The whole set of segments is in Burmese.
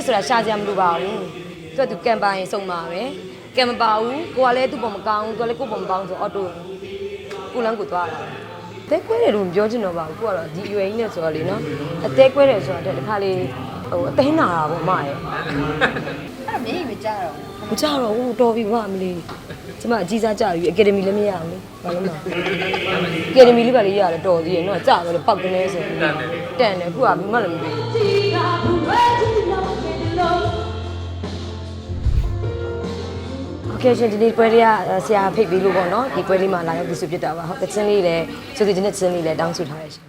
စ်ဆိုတာရှာကြမလို့ပါဘူးသူကသူကံပါရင်စုံပါပဲကံမပါဘူးကိုကလည်းသူ့ပုံမကောင်းဘူးသူကလည်းကိုယ့်ပုံမကောင်းဆိုအော်တိုကိုလန်းကိုသွားတာတဲကွဲတယ်လို့မပြောချင်တော့ပါဘူးကိုကတော့ဒီအရွယ်ကြီးနဲ့ဆိုတော့လေနော်အသေးကွဲတယ်ဆိုတာတခါလေဟိုအသိနာတာပေါ့အမရဲ့အဲ့တော့မင်းမကြတော့မကြတော့ဘူးတော်ပြီကွာအမလေးကျမအကြီးစားကြပြီအကယ်ဒမီလည်းမရဘူးလေဘာလို့မလဲအကယ်ဒမီလေးပါလေရတယ်တော်သေးရဲ့နော်ကြတော့လေပောက်ကနေဆိုတန်တယ်အခုကဘာမှလည်းမပြီးโကဲရှင်ဒီနေ့ပွဲလေးကဆရာဖိတ်ပြီးလို့ပေါ့နော်ဒီပွဲလေးမှာလာရောက်ပြီးစုဖြစ်တာပါဟုတ်ကချင်းလေးလည်းစုစီချင်းနဲ့ချင်းလေးလည်းတောင်းဆိုထားရရှင်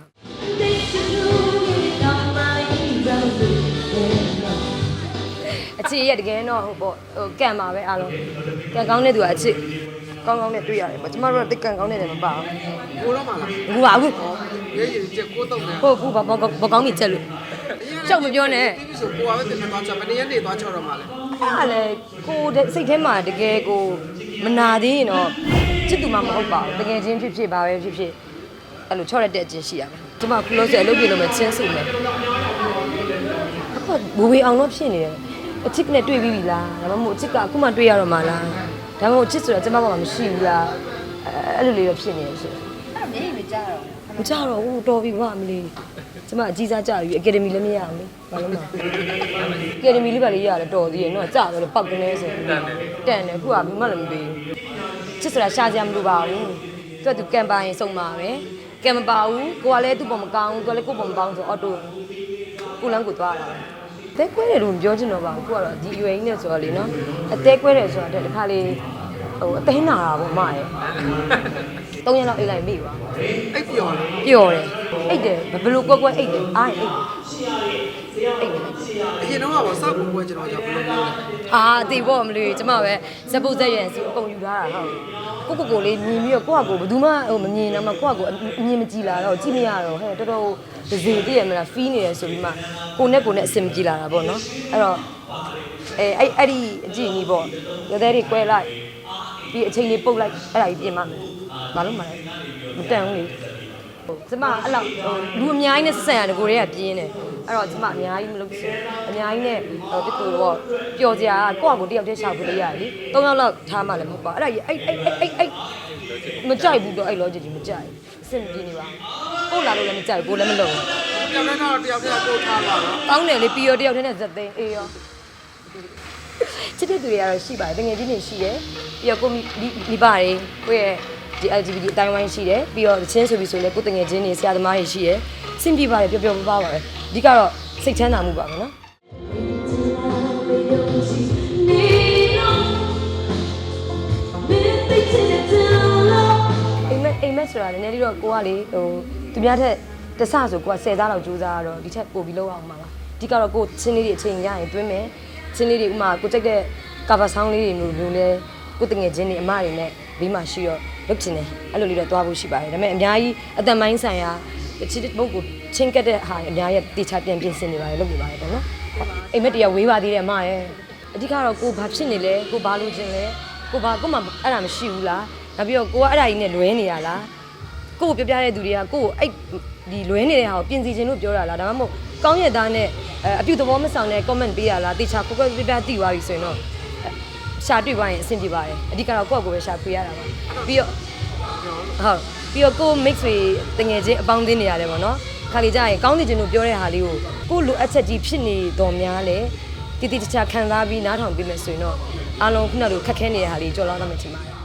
အချစ်ရတကယ်တော့ဟိုပေါ့ဟိုကံပါပဲအားလုံးကံကောင်းတဲ့သူကအချစ်ကောင်းကောင်းနဲ့တွေ့ရတယ်ပေါ့ကျမတို့ကတိတ်ကံကောင်းတဲ့နေမပါဘူးကိုတော့မှလားဘူးပါဘူးရေးရေးချက်ကိုတော့တယ်ဟုတ်ဘူးဘာဘာကောင်းပြီချက်လို့ ရှောက်မပြောနဲ့ပြီးဆိုကိုကပဲတင်သွားချမနေရနေသွားချတော့မှလဲအဲ့ဒါလေကိုယ်စိတ်ထဲမှာတကယ်ကိုမနာသေးရင်တော့ချစ်သူမှမဟုတ်ပါဘူးတကယ်ချင်းဖြစ်ဖြစ်ပါပဲဖြစ်ဖြစ်အဲ့လိုချော့ရတဲ့အချင်းရှိရမယ်ကျမ close အလုပ်ပြေလို့မချင်းစုမယ်အခုဘူဝေအောင်တော့ဖြစ်နေတယ်အချစ်နဲ့တွေ့ပြီးပြီလားဒါမှမဟုတ်အချစ်ကအခုမှတွေ့ရတော့မှလားဒါမှမဟုတ်ချစ်ဆိုတာကျမဘာမှမရှိဘူးလားအဲ့လိုလေးတော့ဖြစ်နေရရှင်အဲ့တော့မင်းမကြတော့မကြတော့ဘူးတော်ပြီကွာအမလေး ကျမအကြီးစားကြပြီအကယ်ဒမီလည်းမရဘူးလေဘာလို့မလဲအကယ်ဒမီလေးပါလေရတယ်တော်သေးရဲ့နော်ကြတော့လေပောက်ကနေဆိုတန်တယ်အခုကဘာမှလည်းမပြီးဘူးချစ်ဆိုတာရှာကြမလို့ပါဘူးသူကသူကံပါရင်စုံပါပဲကံမပါဘူးကိုကလည်းသူ့ပုံမကောင်းဘူးသူကလည်းကိုယ့်ပုံမကောင်းဆိုအော်တိုကိုလန်းကိုသွားတာတဲကွဲတယ်လို့မပြောချင်တော့ပါဘူးကိုကတော့ဒီအရွယ်ကြီးနဲ့ဆိုတော့လေနော်အသေးကွဲတယ်ဆိုတာတခါလေဟိုအသိနာတာပေါ့အမရဲ့ ၃ရက်လောက်အိတ်လိုက်ပြီပါအိတ်ပြော်လားပျော်တယ်အိတ်တယ်ဘယ်လိုကွက်ကွက်အိတ်တယ်အားရင်အိတ်တယ်အိတ်တယ်အရင်တော့ကစောက်ကိုပွဲကျွန်တော်ကြောက်ဘယ်လိုလဲအာတေပေါ့မလို့ကျမပဲဇက်ပုတ်ဇက်ရန်စီအကုန်ယူထားတာဟုတ်ကိုကိုကိုလေးမြင်ပြီးတော့ကိုကကိုဘယ်သူမှဟိုမမြင်တော့မှကိုကကိုအမြင်မကြည့်လာတော့ကြည့်မရတော့ဟဲ့တော်တော်ဒဇေတည်းရမလားဖီးနေတယ်ဆိုပြီးမှကိုနဲ့ကိုနဲ့အစင်မကြည့်လာတာပေါ့နော်အဲ့တော့အဲအဲ့အဲ့ဒီအကြည့်ကြီးပေါ့ရတဲ့တွေကွဲလိုက်ပြီးအချိန်လေးပုတ်လိုက်အဲ့ဒါကြီးပြင်မှမယ် ဘာလို့မလဲမတန်ဘူးလေဟိုကျမအဲ့လောက်ဟိုလူအများကြီးနဲ့ဆက်ဆံရတယ်ကိုတွေကပြင်းတယ်အဲ့တော့ကျမအများကြီးမလုပ်ချင်အများကြီးနဲ့ဟိုတကူတော့ပျော်စရာကကိုယ့်အကိုတယောက်တည်းရှာဖို့လေးရတယ်လေ၃ယောက်လောက်ထားမှလည်းမဟုတ်ပါအဲ့ဒါကြီးအဲ့အဲ့အဲ့အဲ့အဲ့မကြိုက်ဘူးတော့အဲ့ logic ကြီးမကြိုက်အဆင်မပြေနေပါဘူးကိုယ်လာလို့လည်းမကြိုက်ဘူးကိုယ်လည်းမလုပ်ဘူးကျွန်တော်တော့တယောက်တယောက်ကိုထားပါတော့ကောင်းတယ်လေပြီးရောတယောက်တည်းနဲ့ဇက်သိန်းအေးရောချစ်တဲ့သူတွေကတော့ရှိပါတယ်တငယ်ချင်းတွေရှိတယ်ပြီးတော့ကိုမိမိပါတယ်ကိုယ့်ရဲ့ ဒီ LGBT အတိုင်းဝိုင်းရှိတယ်ပြီးတော့ချင်းဆိုပြီးဆိုလဲကိုယ်တငယ်ချင်းတွေဆရာသမားတွေရှိတယ်စင်ပြပါတယ်ပျော်ပျော်ပါပါပါတယ်အဓိကတော့စိတ်ချမ်းသာမှုပါပဲနော်အိမ်မက်အိမ်မက်ဆိုတာလည်းနည်းနည်းလေးတော့ကိုကလေဟိုသူများထက်တဆဆိုကိုက10သားလောက်ကြိုးစားရတော့ဒီထက်ပိုပြီးလောက်အောင်ပါပါအဓိကတော့ကိုချင်းလေးတွေအချိန်ရရင်တွင်းမယ်ချင်းလေးတွေဥမာကိုကြိုက်တဲ့ cover song လေးတွေမျိုးမျိုးလဲကိုတငယ်ချင်းတွေအမတွေနဲ့ ဘေးမှာရှိတော့လုပ်ချင်တယ်အဲ့လိုလေးတော့သွားဖို့ရှိပါတယ်ဒါပေမဲ့အများကြီးအတန်ပိုင်းဆိုင်ရာချစ်တဲ့ပုဂ္ဂိုလ်ချင်းကက်တဲ့ဟာအများကြီးတေချာပြန်ပြင်ဆင်နေပါတယ်လုပ်နေပါတယ်ပေါ့နော်အိမ်မက်တရားဝေးပါသေးတယ်အမရဲ့အဓိကတော့ကိုဘာဖြစ်နေလဲကိုဘာလို့ခြင်းလဲကိုဘာကိုမှအဲ့ဒါမရှိဘူးလားနောက်ပြီးတော့ကိုကအဲ့ဒါကြီးနဲ့လွဲနေရလားကိုကိုပြောပြတဲ့သူတွေကကိုကိုအဲ့ဒီလွဲနေတဲ့ဟာကိုပြင်စီခြင်းလို့ပြောတာလားဒါမှမဟုတ်ကောင်းရသားနဲ့အဲအပြုသဘောမဆောင်တဲ့ comment ပေးရလားတေချာကိုကိုပြပြသိသွားပြီဆိုရင်တော့အဲ ရှာတွေ့သွားရင်အဆင်ပြေပါတယ်အဓိကတော့ကိုယ့်ကိုယ်ပဲရှာဖွေရတာပါပြီးတော့ဟုတ်ပြီးတော့ကို mix တွေတငယ်ချင်းအပေါင်းအသင်းနေရတယ်ပေါ့နော်ခါလေကြာရင်ကောင်းနေခြင်းလို့ပြောတဲ့ဟာလေးကိုကိုလိုအပ်ချက်ကြီးဖြစ်နေတော်များလေတည်တည်ချာချာခံစားပြီးနားထောင်ပြီးမယ်ဆိုရင်တော့အားလုံးခုနကလိုခက်ခဲနေတဲ့ဟာလေးကြော်လောက်တော့မှချင်ပါတယ်